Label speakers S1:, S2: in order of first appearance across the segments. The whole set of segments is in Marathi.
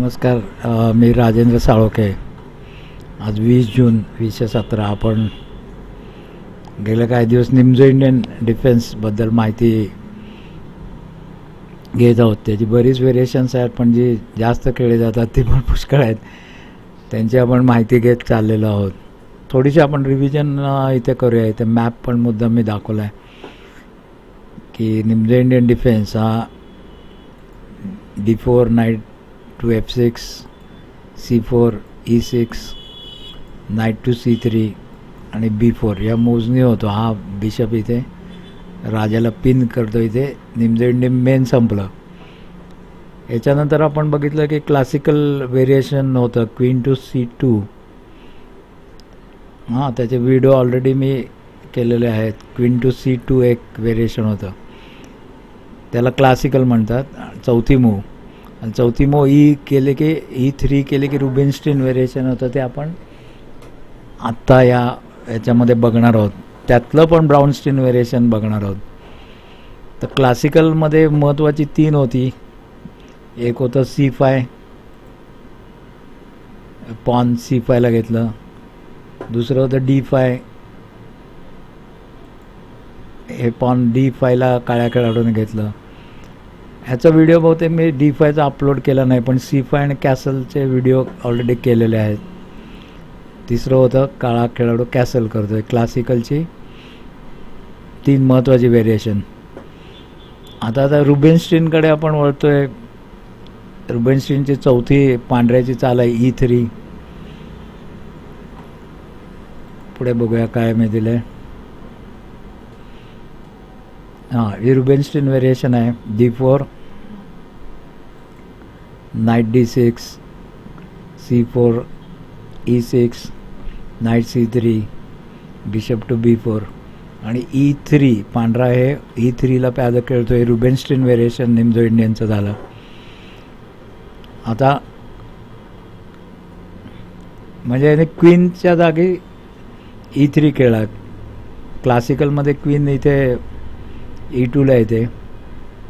S1: नमस्कार मी राजेंद्र साळोखे. आज वीस जून वीसशे सतरा. आपण गेले काही दिवस निमजो इंडियन डिफेन्सबद्दल माहिती घेत आहोत. त्याची बरीच व्हेरिएशन्स आहेत पण जी जास्त खेळली जातात ती पण पुष्कळ आहेत. त्यांची आपण माहिती घेत चाललेलो आहोत. थोडीशी आपण रिव्हिजन इथे करूया. इथे मॅप पण मुद्दा मी दाखवला आहे की निमजो इंडियन डिफेन्स हा d four knight to f six c four e six knight to c three आणि बी फोर या मोजणी होतो. हा बिशप इथे राजाला पिन करतो. इथे निमजो मेन संपलं. याच्यानंतर आपण बघितलं की क्लासिकल व्हेरिएशन होतं क्वीन टू सी टू हां त्याचे व्हिडिओ ऑलरेडी मी केलेले आहेत. क्वीन टू सी टू एक व्हेरिएशन होतं. त्याला क्लासिकल म्हणतात. चौथी मूव. आणि चौथी मो ई केले की ई थ्री केले की रुबिनस्टीन व्हेरिएशन होतं ते आपण आत्ता या याच्यामध्ये बघणार आहोत. त्यातलं पण ब्राऊनस्टीन व्हेरिएशन बघणार आहोत. तर क्लासिकलमध्ये महत्त्वाची तीन होती. एक होतं सी फाय. पॉन सी फायला घेतलं. दुसरं होतं डी फाय. हे पॉन डी फायला काळ्या खेळाडूने घेतलं. ह्याचा व्हिडिओ बहुतेक मी डी फायचा अपलोड केला नाही पण सी फाय आणि कॅसलचे व्हिडिओ ऑलरेडी केलेले आहेत. तिसरं होतं काळा खेळाडू कॅसल करतो आहे क्लासिकलची तीन महत्त्वाची व्हेरिएशन आता आता रुबेनस्टीनकडे आपण वळतो आहे रुबेनस्टीनची चौथी पांढऱ्याची चाल आहे ई थ्री पुढे बघूया काय मी दिलं आहे हां ही रुबेनस्टीन व्हेरिएशन आहे d four knight d six c four e six knight c three bishop to b four आणि ई थ्री पांढरा हे ई थ्रीला प्याद खेळतो आहे रुबेनस्टीन व्हेरिएशन निमजो इंडियनचं झालं. आता म्हणजे याने क्वीनच्या जागी ई थ्री खेळला क्लासिकलमध्ये क्वीन इथे E ई टूला येते.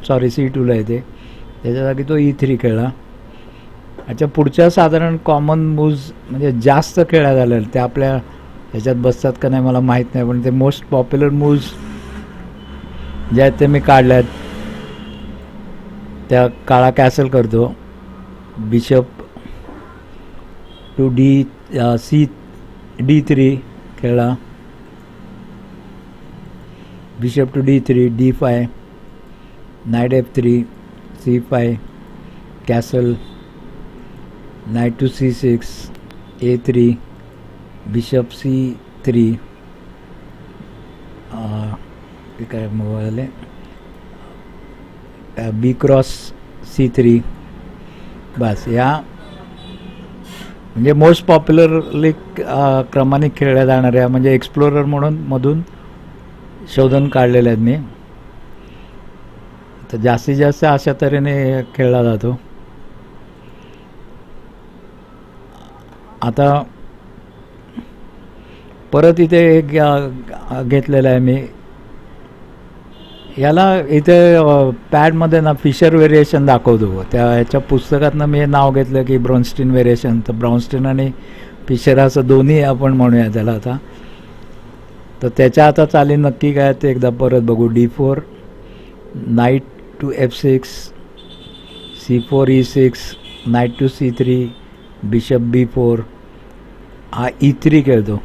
S1: सॉरी सी टूला येते. त्याच्या जागी तो e ई थ्री खेळला याच्या पुढच्या साधारण कॉमन मूव्ज म्हणजे जास्त खेळा झाल्या त्या आपल्या ह्याच्यात बसतात का नाही मला माहीत नाही पण ते मोस्ट पॉप्युलर मूव्ज जे आहेत ते मी काढल्या आहेत त्या काळा कॅसल करतो. Bishop to d c d three खेळला bishop to d three d five knight f three c five castle knight to c six a three bishop c three काय mobile b cross c three बस या. म्हणजे मोस्ट पॉप्युलरली क्रमाने खेळल्या जाणाऱ्या म्हणजे एक्सप्लोरर म्हणून मधून शोधून काढलेले आहेत मी. तर जास्तीत जास्त अशा तऱ्हेने खेळला जातो. आता परत इथे एक घेतलेलं आहे मी. याला इथे पॅडमध्ये ना फिशर व्हेरिएशन दाखवतो. त्या ह्याच्या पुस्तकातनं मी नाव घेतलं की ब्रॉन्स्टीन व्हेरिएशन तर ब्रॉन्स्टीन आणि फिशर असं दोन्ही आपण म्हणूया त्याला आता. तर त्याच्या आता चाली नक्की काय ते एकदा परत बघू. D four knight to f six c four e six knight to c three bishop b four. हा ई थ्री खेळतो.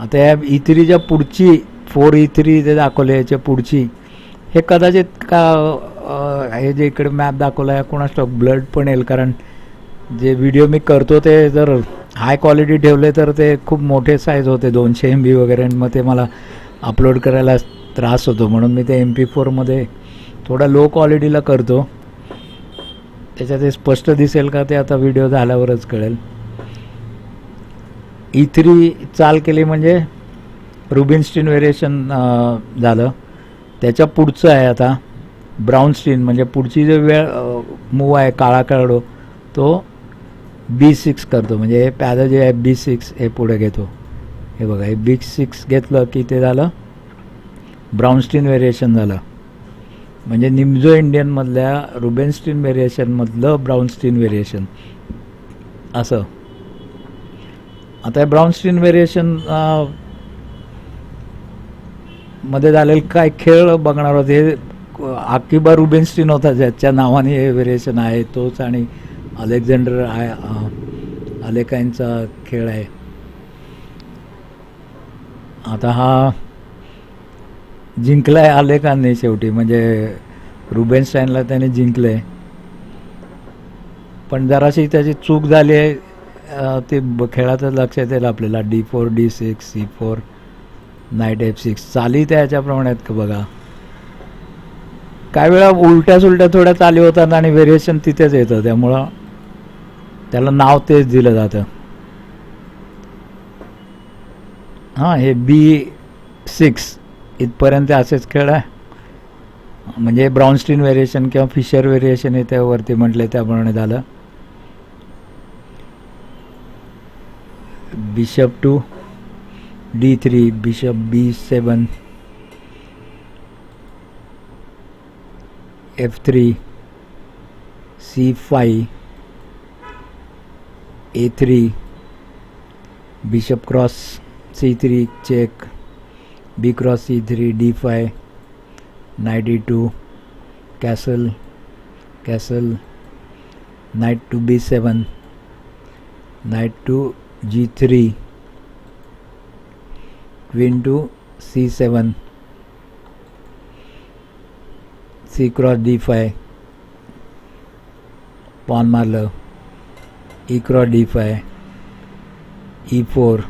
S1: आता या ई थ्रीच्या पुढची फोर ई थ्री जे दाखवले याच्या पुढची हे कदाचित का हे जे इकडे मॅप दाखवला आहे कोणास ब्लड पण येईल कारण जे व्हिडिओ मी करतो ते जर हाय क्वालिटी ठेवले तर ते खूप मोठे साईज होते दोनशे एम बी वगैरे. आणि मग ते मला अपलोड करायला त्रास होतो. म्हणून मी ते एम पी फोरमध्ये थोडा लो क्वालिटीला करतो. त्याच्यात ते स्पष्ट दिसेल का ते आता व्हिडिओ झाल्यावरच कळेल. E ई थ्री चाल केली म्हणजे रुबिनस्टीन व्हेरिएशन झालं. त्याच्या पुढचं आहे आता ब्राऊन स्टीन म्हणजे पुढची जो वेळ मूव आहे काळा खेळाडू तो बी सिक्स करतो. म्हणजे हे पॅदा जे आहे बी सिक्स हे पुढे घेतो. हे बघा हे बी सिक्स घेतलं की ते झालं? ब्राऊनस्टीन व्हेरिएशन झालं. म्हणजे निम्झो इंडियनमधल्या रुबेनस्टीन व्हेरिएशनमधलं ब्राऊनस्टीन व्हेरिएशन असं. आता हे व्हेरिएशनमध्ये झालेलं काय खेळ बघणार होते? हे आकिबा रुबेनस्टीन होता ज्याच्या नावाने हे व्हेरिएशन आहे तोच आणि अलेक्झांडर आय अं, खेळ आहे. आता हा जिंकलाय आलेखांनी शेवटी म्हणजे रुबेनस्टाईनला त्याने जिंकले. पण जराशी त्याची चूक झाली आहे ते खेळातच लक्षात येईल आपल्याला. D four d six c four knight f six. चाली त्या ह्याच्याप्रमाणे आहेत का बघा? काय वेळा उलट्या सुलट्या थोड्या चाली होतात आणि व्हेरिएशन तिथेच येतं त्यामुळं त्याला नाव तेच दिलं जातं. हां हे बी सिक्स इथपर्यंत असेच खेळ आहे. म्हणजे ब्राउनस्टीन व्हेरिएशन किंवा फिशर व्हेरिएशन हे त्यावरती म्हटले त्याप्रमाणे झालं. Bishop to d three bishop b seven f three c five a three bishop cross c three check b cross c three d five knight e two castle castle knight to b seven knight to g three queen to c seven c cross d five pawn मारलं e cross d five e four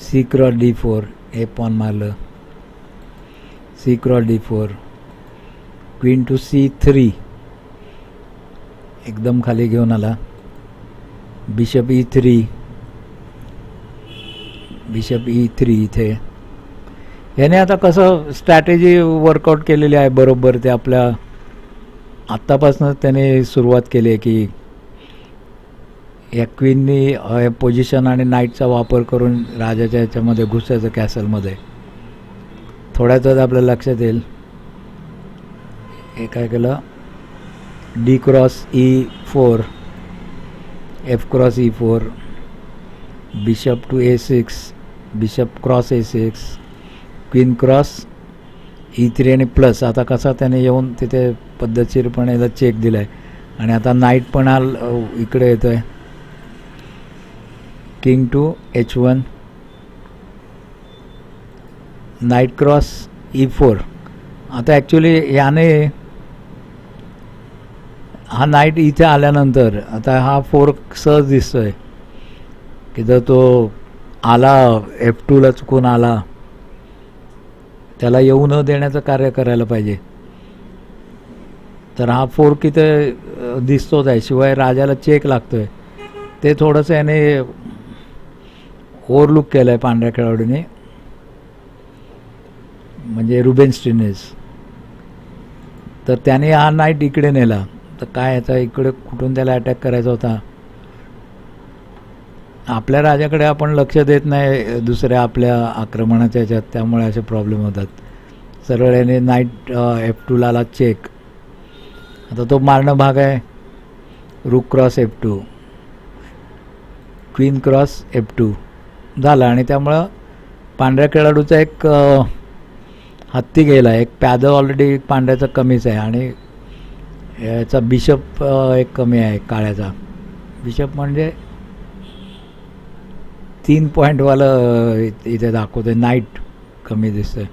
S1: c cross d four a pawn मारलं. C cross d four queen to c three एकदम खाली घेऊन आला. Bishop e three bishop e three इथे. याने आता कसं स्ट्रॅटेजी वर्कआउट केलेली आहे बरोबर ते आपल्या आत्तापासूनच त्याने सुरुवात केली आहे की या क्वीननी पोझिशन आणि नाईटचा वापर करून राजाच्या याच्यामध्ये घुसायचं कॅसलमध्ये थोड्यातच आपल्या लक्षात येईल. हे काय केलं? D cross e four f cross e four bishop to a six bishop cross a six queen cross e three आणि प्लस आता कसा त्याने येऊन तिथे पद्धतशीरपणे याला चेक दिला आहे आणि आता नाईट पण आल इकडे येतो आहे king to h one knight cross e four. आता ॲक्च्युली याने हा नाईट इथे आल्यानंतर आता हा फोर सहज दिसतोय. की जर तो आला एफ टूला चुकून आला त्याला येऊ न देण्याचं कार्य करायला पाहिजे. तर हा फोर किती दिसतोच आहे. शिवाय राजाला चेक लागतोय. ते थोडंसं याने ओव्हरलुक केलं आहे पांढऱ्या खेळाडूने. म्हणजे रुबेन स्टिनेस. तर त्याने हा नाईट इकडे नेला. तर काय याचा इकडे कुठून त्याला अटॅक करायचा होता? आपल्या राजाकडे आपण लक्ष देत नाही दुसऱ्या आपल्या आक्रमणाच्या ह्याच्यात त्यामुळे असे प्रॉब्लेम होतात. सरळ याने नाईट एफ टूला आला चेक आता तो मारणं भाग आहे. Rook cross f two queen cross f two झाला आणि त्यामुळं पांढऱ्या खेळाडूचा एक हत्ती गेला. एक प्यादं ऑलरेडी पांढऱ्याचा कमीच आहे आणि याचा बिशप एक कमी आहे काळ्याचा. बिशप म्हणजे तीन पॉईंटवालं इथे दाखवते नाईट कमी दिसतंय.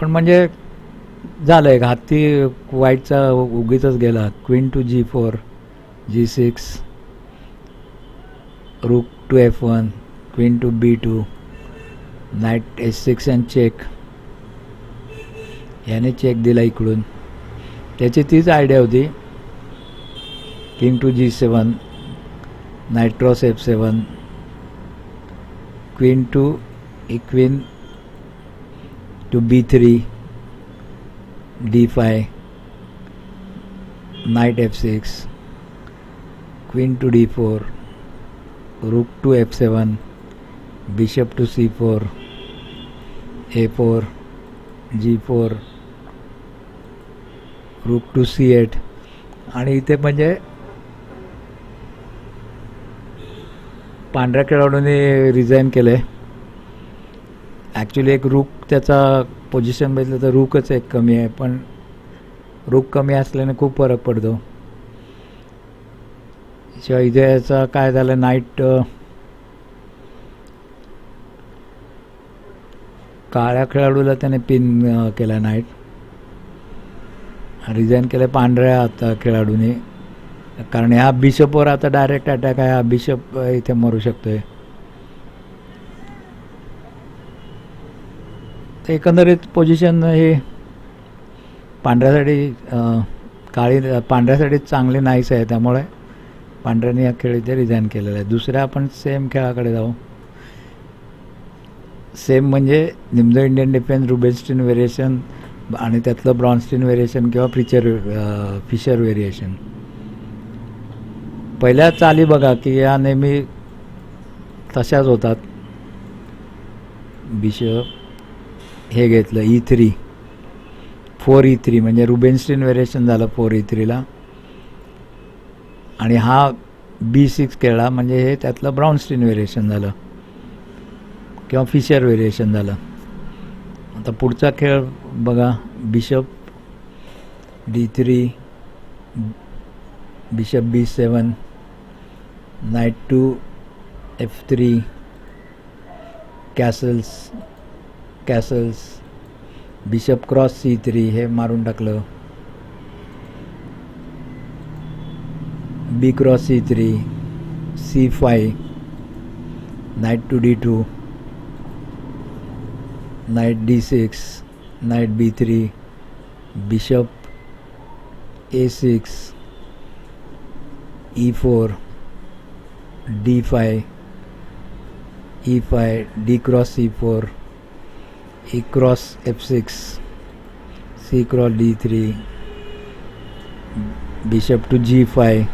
S1: पण म्हणजे झालं एक हत्ती वाईटचा उगीचच गेला. Queen to g four g six rook to f one queen to b two knight s six and check याने चेक दिला इकडून. त्याची तीच आयडिया होती. King to g seven knight cross f seven queen to equine to b three d five knight f six queen to d four rook to f seven bishop to c four a four g four rook to c eight आणि इथे म्हणजे पांढऱ्या खेळाडूने रिझाईन केलं आहे ॲक्च्युली एक रूक त्याचा पोझिशन बघितलं तर रूकच एक कमी आहे पण रूक कमी असल्याने खूप फरक पडतो. शिवाय इथे याचा काय झालं नाईट काळ्या खेळाडूला त्याने पिन केला नाईट. रिझाईन केलं पांढऱ्या आता खेळाडूने. कारण ह्या बिशपवर आता डायरेक्ट अटॅक आहे हा बिशप इथे मरू शकतोय. एकंदरीत पोझिशन हे पांढऱ्यासाठी काळी पांढऱ्यासाठी चांगली नाहीच आहे त्यामुळे. पांढऱ्याने या खेळ इथे रिझाईन केलेला आहे दुसऱ्या आपण सेम खेळाकडे जाऊ. सेम म्हणजे Nimzo Indian defence Rubinstein variation आणि त्यातलं ब्रॉन्स्टीन व्हेरिएशन किंवा फिचर फिशर व्हेरिएशन पहिल्या चाली बघा की या नेहमी तशाच होतात. बिशप हे घेतलं e three four e three म्हणजे रुबेन्स्टीन व्हेरिएशन झालं फोर ई थ्रीला आणि हा बी सिक्स खेळला म्हणजे हे त्यातलं ब्राउनस्टीन व्हेरिएशन झालं. किंवा फिशर व्हेरिएशन झालं. आता पुढचा खेळ बघा bishop d three bishop b seven knight to f three castles castles bishop cross c three हे मारून टाकलं. B cross c three c five knight to d two knight d six knight b three bishop a six e four d five e five d cross c four e cross f six c cross d three bishop to g five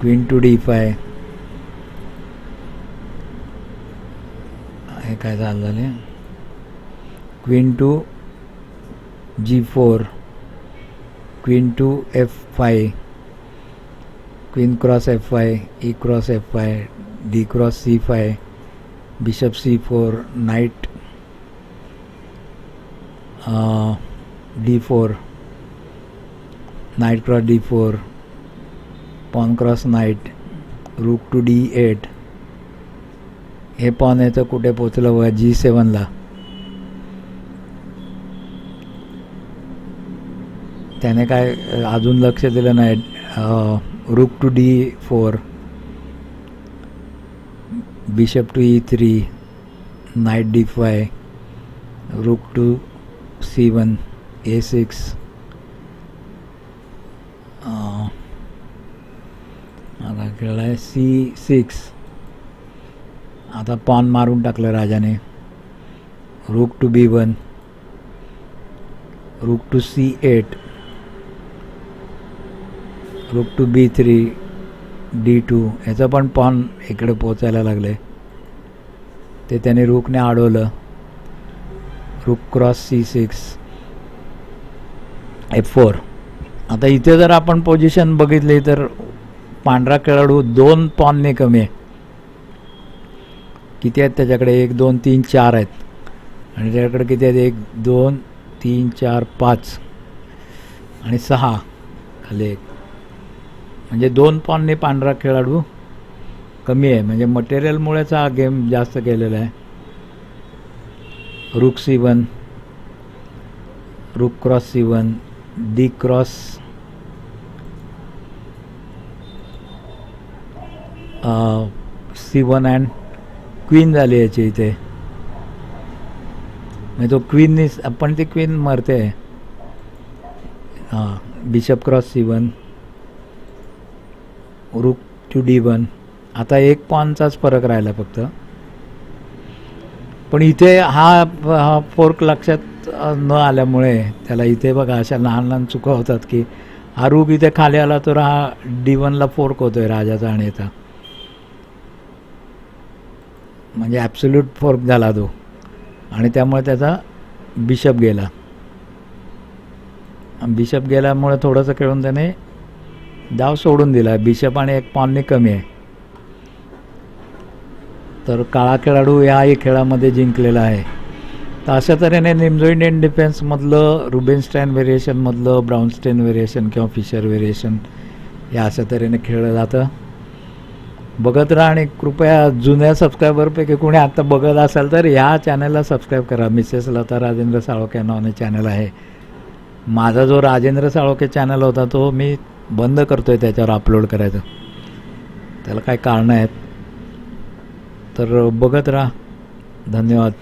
S1: queen to d five हे काय झालं झाले queen to g four queen to f five queen cross f five e cross f five d cross c five bishop c four knight d four knight cross d four pawn cross knight rook to d eight. हे पॉन याचं कुठे पोचलं बघा जी सेवनला त्याने काय अजून लक्ष दिलं नाही. Rook to d four. Bishop to e three. Knight d five. Rook to c one a six. मला खेळला आहे सी सिक्स. आता पॉन मारून टाकलं राजाने. Rook to b one rook to c eight rook to b three d two ह्याचं पण पॉन इकडे पोचायला लागले. ते त्याने रूकने अडवलं. Rook cross c six f four आता इथे जर आपण पोझिशन बघितली तर पांढरा खेळाडू दोन पॉनने कमी आहे. किती आहेत त्याच्याकडे? एक दोन तीन चार आहेत. आणि त्याच्याकडे किती आहेत? एक दोन तीन चार पाच. आणि सहा खाली एक म्हणजे दोन पॉनने पांढरा खेळाडू कमी आहे. म्हणजे मटेरियलमुळेच हा गेम जास्त केलेला आहे. Rook c one cross c one d cross c one and queen झाली याची इथे. म्हणजे तो क्वीननी पण ती क्वीन मरते. हां bishop cross c one to d one आता एक पॉनचाच फरक राहिला फक्त. पण इथे हा हा फोर्क लक्षात न आल्यामुळे त्याला इथे बघा अशा लहान लहान चुका होतात की हा रूप इथे खाली आला तर हा डी वनला फोर्क होतोय राजाचा आणि याचा. म्हणजे ॲब्सोल्यूट फोर्क झाला तो. आणि त्यामुळे त्याचा बिशप गेला. बिशप गेल्यामुळे थोडंसं खेळून त्याने डाव सोडून दिला. बिशप आणि एक पॉनने कमी आहे. तर काळा खेळाडू याही खेळामध्ये जिंकलेला आहे. तर अशा तऱ्हेने निमजो इंडियन डिफेन्समधलं रुबेनस्टाईन व्हेरिएशनमधलं ब्राऊनस्टाईन व्हेरिएशन किंवा फिशर व्हेरिएशन या अशा तऱ्हेने खेळलं जातं. बघत राहा आणि कृपया जुन्या सबस्क्रायबरपैकी कोणी आत्ता बघत असाल तर ह्या चॅनलला सबस्क्राईब करा. मिसेस लता राजेंद्र साळोखे नावाने चॅनल आहे. माझा जो राजेंद्र साळोखे चॅनल होता तो मी बंद करतो आहे त्याच्यावर अपलोड करायचं. त्याला काय कारणं आहेत. तर बघत राहा. धन्यवाद.